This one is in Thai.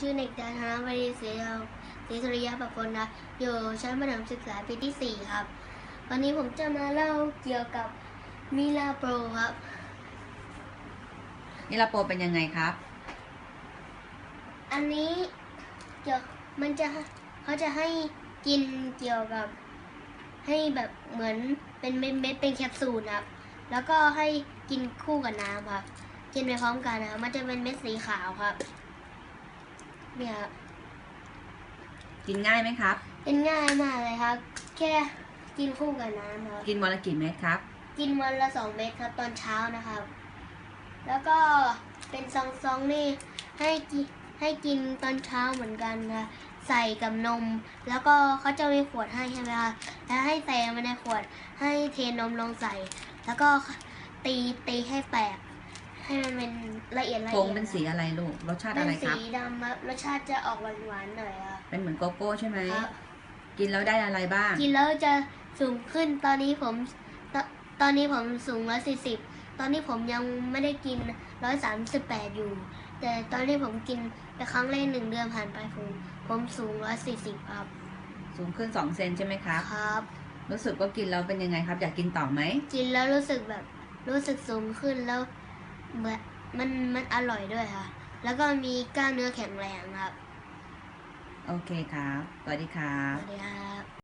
ชื่อเด็กชายธนวดีศรีเราศรีสุริยะประพลนะอยู่ชั้นประถมศึกษาปีที่สี่ครับ วันนี้ผมจะมาเล่าเกี่ยวกับมิลาโปรครับนิลาโปรเป็นยังไงครับ อันนี้เกี่ยวมันจะเขาจะให้กินเกี่ยวกับ ให้แบบเหมือนเป็นเม็ดๆเป็นแคปซูลครับ แล้วก็ให้กินคู่กับน้ำครับ กินไปพร้อมกันนะครับมันจะเป็นเม็ดสีขาวครับ เนี่ยครับกินง่ายไหมครับ เป็นง่ายมากเลยครับ แค่กินคู่กับน้ำครับ กินวันละกี่เม็ดครับ กินวันละสองเม็ดครับตอนเช้านะครับ แล้วก็เป็นซองๆนี่ให้กิให้กินตอนเช้าเหมือนกันนะใส่กับนม แล้วก็เขาจะมีขวดให้ใช่ไหมคะแล้วให้ใส่มาในขวดให้เทนมลงใส่ แล้วก็ตีตีให้แตก ให้มันเป็นละเอียดละโฟเอียงดเป็นสีอะไรลูก รสชาติเป็อะนไรคสีรับดำครับรสชาติจะออกหวานๆหน่อยครับเป็นเหมือนโกโก้ใช่ไหม ครับ กินแล้วได้อะไรบ้าง กินแล้วจะสูงขึ้นตอนนี้ผมตตอนนี้ผมสูงร้อยสี่สิบตอนนี้ผมยังไม่ได้กินร้อยสามสิบแปดอยู่ แต่ตอนที่ผมกินไปครั้งแรกหนึ่งเดือนผ่านไปผมผมสูงร้อยสี่สิบครับ สูงขึ้น 2 เซนใช่ไหมครับ ครับ รู้สึกว่ากินแล้วเป็นยังไงครับ อยากกินต่อไหม กินแล้วรู้สึกแบบรู้สึกสูงขึ้นแล้ว เหมือนมันมันอร่อยด้วยค่ะ แล้วก็มีกล้ามเนื้อแข็งแรงครับ โอเคครับ สวัสดีครัสบวัสดีครับ